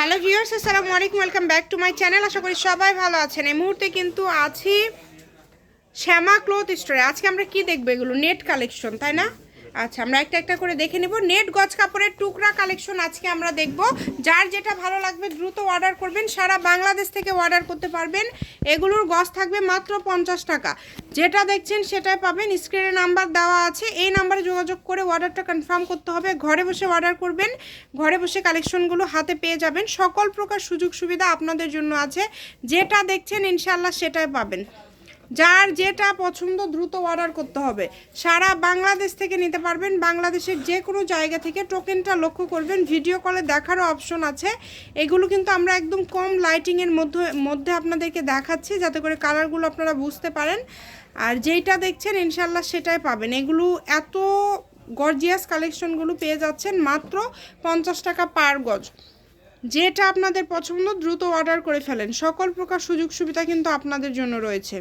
Hello viewers, আসসালামু আলাইকুম, welcome back to my channel. আশা করি সবাই ভালো আছেন। এই মুহূর্তে কিন্তু আছি শ্যামা ক্লথ স্টোরে। আজকে আমরা কি দেখব এগুলো? নেট কালেকশন, তাই না? আচ্ছা আমরা একটা একটা করে দেখে নেব। নেট গজ কাপড়ের টুকরা কালেকশন আজকে আমরা দেখব। যার যেটা ভালো লাগবে দ্রুত অর্ডার করবেন। সারা বাংলাদেশ থেকে অর্ডার করতে পারবেন। এগুলোর গজ থাকবে মাত্র পঞ্চাশ টাকা। যেটা দেখছেন সেটাই পাবেন। স্ক্রিনে নাম্বার দেওয়া আছে। এই নাম্বারে যোগাযোগ করে অর্ডারটা কনফার্ম করতে হবে। ঘরে বসে অর্ডার করবেন। ঘরে বসে কালেকশনগুলো হাতে পেয়ে যাবেন। সকল প্রকার সুযোগ সুবিধা আপনাদের জন্য আছে। যেটা দেখছেন ইনশাল্লাহ সেটাই পাবেন। যার যেটা পছন্দ দ্রুত অর্ডার করতে হবে। সারা বাংলাদেশ থেকে নিতে পারবেন। বাংলাদেশের যে কোনো জায়গা থেকে টোকেনটা লক্ষ্য করবেন। ভিডিও কলে দেখারও অপশন আছে। এগুলো কিন্তু আমরা একদম কম লাইটিংয়ের মধ্যে মধ্যে আপনাদেরকে দেখাচ্ছি, যাতে করে কালারগুলো আপনারা বুঝতে পারেন। আর যেইটা দেখছেন ইনশাল্লাহ সেটাই পাবেন। এগুলো এত গর্জিয়াস কালেকশনগুলো পেয়ে যাচ্ছেন মাত্র পঞ্চাশ টাকা পার গজ। যেটা আপনাদের পছন্দ, দ্রুত অর্ডার করে ফেলেন। সকল প্রকার সুযোগ সুবিধা কিন্তু আপনাদের জন্য রয়েছে।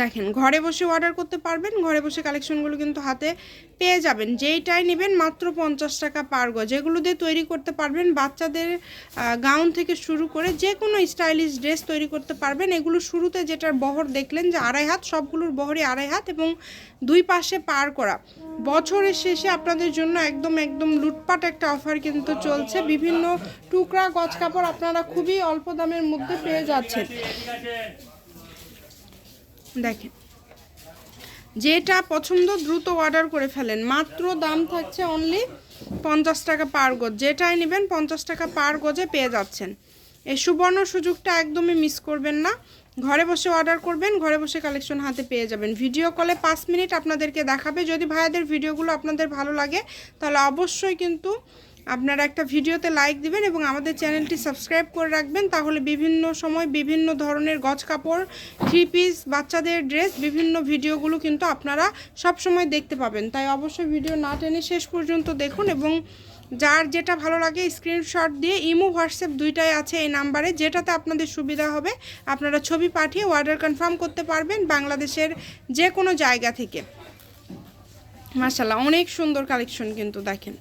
দেখেন, ঘরে বসে অর্ডার করতে পারবেন, ঘরে বসে কালেকশনগুলো কিন্তু হাতে পেয়ে যাবেন। যেইটাই নেবেন মাত্র পঞ্চাশ টাকা পার গজ। যেগুলো দিয়ে তৈরি করতে পারবেন, বাচ্চাদের গাউন থেকে শুরু করে যে কোনো স্টাইলিশ ড্রেস তৈরি করতে পারবেন। এগুলো শুরুতে যেটার বহর দেখলেন যে আড়াই হাত, সবগুলোর বহরই আড়াই হাত এবং দুই পাশে পার করা। বছরের শেষে আপনাদের জন্য একদম একদম লুটপাট একটা অফার কিন্তু চলছে। বিভিন্ন টুকরা গজ কাপড় আপনারা খুবই অল্প দামের মধ্যে পেয়ে যাচ্ছেন। দেখেন। যেটা পছন্দ দ্রুত অর্ডার করে ফেলেন। মাত্র দাম থাকছে অনলি পঞ্চাশ টাকা পার গজ। যেটাই নেবেন পঞ্চাশ টাকা পার গজে পেয়ে যাচ্ছেন। এই সুবর্ণ সুযোগটা একদমই মিস করবেন না। ঘরে বসে অর্ডার করবেন, ঘরে বসে কালেকশন হাতে পেয়ে যাবেন। ভিডিও কলে পাঁচ মিনিট আপনাদেরকে দেখাবে। যদি ভাইয়াদের ভিডিওগুলো আপনাদের ভালো লাগে, তাহলে অবশ্যই কিন্তু আপনারা একটা ভিডিওতে লাইক দিবেন এবং আমাদের চ্যানেলটি সাবস্ক্রাইব করে রাখবেন, তাহলে বিভিন্ন সময় বিভিন্ন ধরনের গজ কাপড় থ্রি পিস বাচ্চাদের ড্রেস বিভিন্ন ভিডিওগুলো কিন্তু আপনারা সব সময় দেখতে পাবেন। তাই অবশ্যই ভিডিও না টেনে শেষ পর্যন্ত দেখুন এবং যার যেটা ভালো লাগে স্ক্রিনশট দিয়ে ইমো, হোয়াটসঅ্যাপ দুইটাই আছে এই নাম্বারে, যেটাতে আপনাদের সুবিধা হবে। আপনারা ছবি পাঠিয়ে অর্ডার কনফার্ম করতে পারবেন বাংলাদেশের যে কোনো জায়গা থেকে। মার্শাল্লাহ অনেক সুন্দর কালেকশন কিন্তু দেখেন।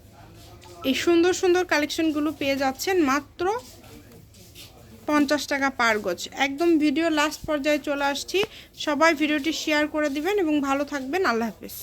এই সুন্দর সুন্দর কালেকশনগুলো পেয়ে যাচ্ছেন মাত্র পঞ্চাশ টাকা পার গজ একদম ভিডিও লাস্ট পর্যায়ে চলে আসছি। সবাই ভিডিওটি শেয়ার করে দিবেন এবং ভালো থাকবেন। আল্লাহ হাফেজ।